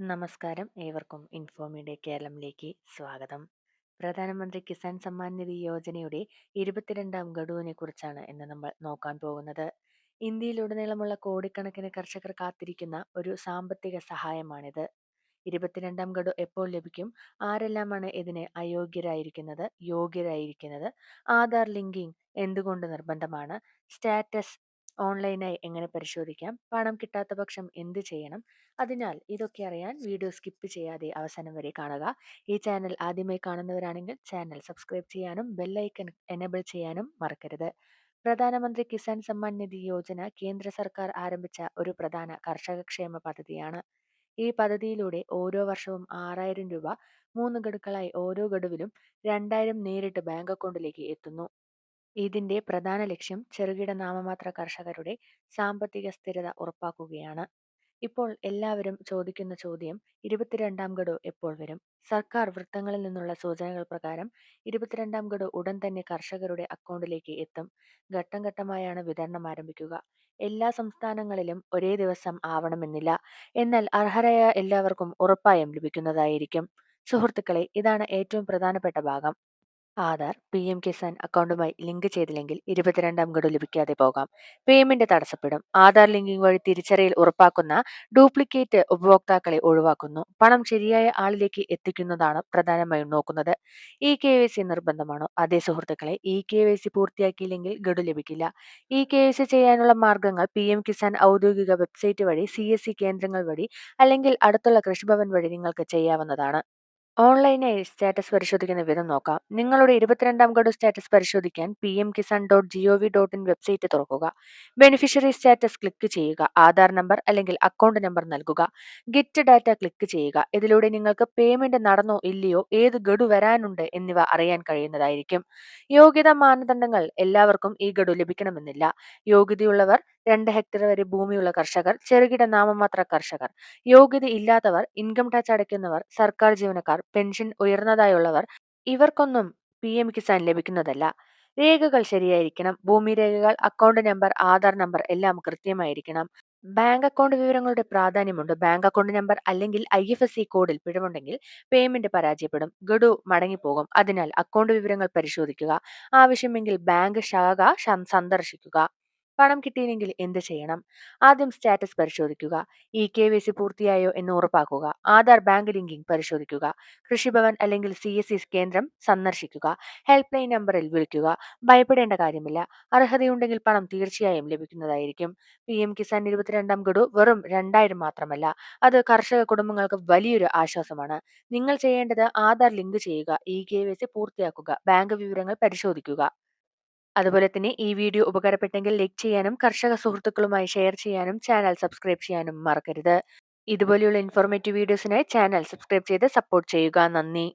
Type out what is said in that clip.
നമസ്കാരം. ഏവർക്കും ഇൻഫോമീഡിയ കേരളത്തിലേക്ക് സ്വാഗതം. പ്രധാനമന്ത്രി കിസാൻ സമ്മാൻ നിധി യോജനയുടെ ഇരുപത്തിരണ്ടാം ഗഡുവിനെ കുറിച്ചാണ് ഇന്ന് നമ്മൾ നോക്കാൻ പോകുന്നത്. ഇന്ത്യയിലുടനീളമുള്ള കോടിക്കണക്കിന് കർഷകർ കാത്തിരിക്കുന്ന ഒരു സാമ്പത്തിക സഹായമാണിത്. ഇരുപത്തിരണ്ടാം ഗഡു എപ്പോൾ ലഭിക്കും? ആരെല്ലാമാണ് ഇതിന് അയോഗ്യരായിരിക്കുന്നത്? യോഗ്യരായിരിക്കുന്നത്? ആധാർ ലിങ്കിങ് എന്തുകൊണ്ട് നിർബന്ധമാണ്? സ്റ്റാറ്റസ് ഓൺലൈനായി എങ്ങനെ പരിശോധിക്കാം? പണം കിട്ടാത്ത പക്ഷം എന്ത് ചെയ്യണം? അതിനാൽ ഇതൊക്കെ അറിയാൻ വീഡിയോ സ്കിപ്പ് ചെയ്യാതെ അവസാനം വരെ കാണുക. ഈ ചാനൽ ആദ്യമായി കാണുന്നവരാണെങ്കിൽ ചാനൽ സബ്സ്ക്രൈബ് ചെയ്യാനും ബെല്ലൈക്കൺ എനേബിൾ ചെയ്യാനും മറക്കരുത്. പ്രധാനമന്ത്രി കിസാൻ സമ്മാൻ നിധി യോജന കേന്ദ്ര സർക്കാർ ആരംഭിച്ച ഒരു പ്രധാന കർഷക ക്ഷേമ പദ്ധതിയാണ്. ഈ പദ്ധതിയിലൂടെ ഓരോ വർഷവും ആറായിരം രൂപ മൂന്ന് ഗഡുക്കളായി ഓരോ ഗഡുവിലും രണ്ടായിരം നേരിട്ട് ബാങ്ക് അക്കൗണ്ടിലേക്ക് എത്തുന്നു. ഇതിന്റെ പ്രധാന ലക്ഷ്യം ചെറുകിട നാമമാത്ര കർഷകരുടെ സാമ്പത്തിക സ്ഥിരത ഉറപ്പാക്കുകയാണ്. ഇപ്പോൾ എല്ലാവരും ചോദിക്കുന്ന ചോദ്യം ഇരുപത്തിരണ്ടാം ഗഡു എപ്പോൾ വരും? സർക്കാർ വൃത്തങ്ങളിൽ നിന്നുള്ള സൂചനകൾ പ്രകാരം ഇരുപത്തിരണ്ടാം ഗഡു ഉടൻ തന്നെ കർഷകരുടെ അക്കൗണ്ടിലേക്ക് എത്തും. ഘട്ടം ഘട്ടമായാണ് വിതരണം ആരംഭിക്കുക. എല്ലാ സംസ്ഥാനങ്ങളിലും ഒരേ ദിവസം ആവണമെന്നില്ല. എന്നാൽ അർഹരായ എല്ലാവർക്കും ഉറപ്പായും ലഭിക്കുന്നതായിരിക്കും. സുഹൃത്തുക്കളെ ഇതാണ് ഏറ്റവും പ്രധാനപ്പെട്ട ഭാഗം. ആധാർ പി എം കിസാൻ അക്കൗണ്ടുമായി ലിങ്ക് ചെയ്തില്ലെങ്കിൽ ഇരുപത്തിരണ്ടാം ഗഡു ലഭിക്കാതെ പോകാം. പേയ്മെന്റ് തടസ്സപ്പെടും. ആധാർ ലിങ്കിംഗ് വഴി തിരിച്ചറിയൽ ഉറപ്പാക്കുന്ന ഡ്യൂപ്ലിക്കേറ്റ് ഉപഭോക്താക്കളെ ഒഴിവാക്കുന്നു. പണം ശരിയായ ആളിലേക്ക് എത്തിക്കുന്നതാണ് പ്രധാനമായും നോക്കുന്നത്. ഇ കെ വൈ സി നിർബന്ധമാണോ? അതേ സുഹൃത്തുക്കളെ ഇ കെ വൈ സി പൂർത്തിയാക്കിയില്ലെങ്കിൽ ഗഡു ലഭിക്കില്ല. ഇ കെ വൈ സി ചെയ്യാനുള്ള മാർഗങ്ങൾ പി എം കിസാൻ ഔദ്യോഗിക വെബ്സൈറ്റ് വഴി സി എസ് സി കേന്ദ്രങ്ങൾ വഴി അല്ലെങ്കിൽ അടുത്തുള്ള കൃഷിഭവൻ വഴി നിങ്ങൾക്ക് ചെയ്യാവുന്നതാണ്. ഓൺലൈനായി സ്റ്റാറ്റസ് പരിശോധിക്കുന്ന വിധം നോക്കാം. നിങ്ങളുടെ ഇരുപത്തിരണ്ടാം ഗഡു സ്റ്റാറ്റസ് പരിശോധിക്കാൻ P M Kisan dot G O V dot in website തുറക്കുക. ബെനിഫിഷ്യറി സ്റ്റാറ്റസ് ക്ലിക്ക് ചെയ്യുക. ആധാർ നമ്പർ അല്ലെങ്കിൽ അക്കൗണ്ട് നമ്പർ നൽകുക. ഗെറ്റ് ഡാറ്റ ക്ലിക്ക് ചെയ്യുക. ഇതിലൂടെ നിങ്ങൾക്ക് പേയ്മെന്റ് നടന്നോ ഇല്ലയോ ഏത് ഗഡു വരാനുണ്ട് എന്നിവ അറിയാൻ കഴിയുന്നതായിരിക്കും. യോഗ്യതാ മാനദണ്ഡങ്ങൾ എല്ലാവർക്കും ഈ ഗഡു ലഭിക്കണമെന്നില്ല. യോഗ്യതയുള്ളവർ രണ്ട് ഹെക്ടർ വരെ ഭൂമിയുള്ള കർഷകർ ചെറുകിട നാമമാത്ര കർഷകർ. യോഗ്യത ഇല്ലാത്തവർ ഇൻകം ടാക്സ് അടയ്ക്കുന്നവർ സർക്കാർ ജീവനക്കാർ പെൻഷൻ ഉയർന്നതായുള്ളവർ ഇവർക്കൊന്നും പി എം കിസാൻ ലഭിക്കുന്നതല്ല. രേഖകൾ ശരിയായിരിക്കണം. ഭൂമി രേഖകൾ അക്കൗണ്ട് നമ്പർ ആധാർ നമ്പർ എല്ലാം കൃത്യമായിരിക്കണം. ബാങ്ക് അക്കൗണ്ട് വിവരങ്ങളുടെ പ്രാധാന്യമുണ്ട്. ബാങ്ക് അക്കൗണ്ട് നമ്പർ അല്ലെങ്കിൽ ഐ എഫ് എസ് സി കോഡിൽ പിഴവുണ്ടെങ്കിൽ പേയ്മെന്റ് പരാജയപ്പെടും. ഗഡു മടങ്ങിപ്പോകും. അതിനാൽ അക്കൗണ്ട് വിവരങ്ങൾ പരിശോധിക്കുക. ആവശ്യമെങ്കിൽ ബാങ്ക് ശാഖ സന്ദർശിക്കുക. പണം കിട്ടിയില്ലെങ്കിൽ എന്ത് ചെയ്യണം? ആദ്യം സ്റ്റാറ്റസ് പരിശോധിക്കുക. ഇ കെ വൈ സി പൂർത്തിയായോ എന്ന് ഉറപ്പാക്കുക. ആധാർ ബാങ്ക് ലിങ്കിംഗ് പരിശോധിക്കുക. കൃഷിഭവൻ അല്ലെങ്കിൽ സി എസ് സി കേന്ദ്രം സന്ദർശിക്കുക. ഹെൽപ്പ് ലൈൻ നമ്പറിൽ വിളിക്കുക. ഭയപ്പെടേണ്ട കാര്യമില്ല. അർഹതയുണ്ടെങ്കിൽ പണം തീർച്ചയായും ലഭിക്കുന്നതായിരിക്കും. പി എം കിസാൻ ഇരുപത്തിരണ്ടാം ഗഡു വെറും രണ്ടായിരം മാത്രമല്ല അത് കർഷക കുടുംബങ്ങൾക്ക് വലിയൊരു ആശ്വാസമാണ്. നിങ്ങൾ ചെയ്യേണ്ടത് ആധാർ ലിങ്ക് ചെയ്യുക. ഇ കെ വൈ സി പൂർത്തിയാക്കുക. ബാങ്ക് വിവരങ്ങൾ പരിശോധിക്കുക. അതുപോലെ തന്നെ ഈ വീഡിയോ ഉപകാരപ്പെട്ടെങ്കിൽ ലൈക്ക് ചെയ്യാനും കർഷക സുഹൃത്തുക്കളുമായി ഷെയർ ചെയ്യാനും ചാനൽ സബ്സ്ക്രൈബ് ചെയ്യാനും മറക്കരുത്. ഇതുപോലെയുള്ള ഇൻഫോർമേറ്റീവ് വീഡിയോസിനായി ചാനൽ സബ്സ്ക്രൈബ് ചെയ്ത് സപ്പോർട്ട് ചെയ്യുക. നന്ദി.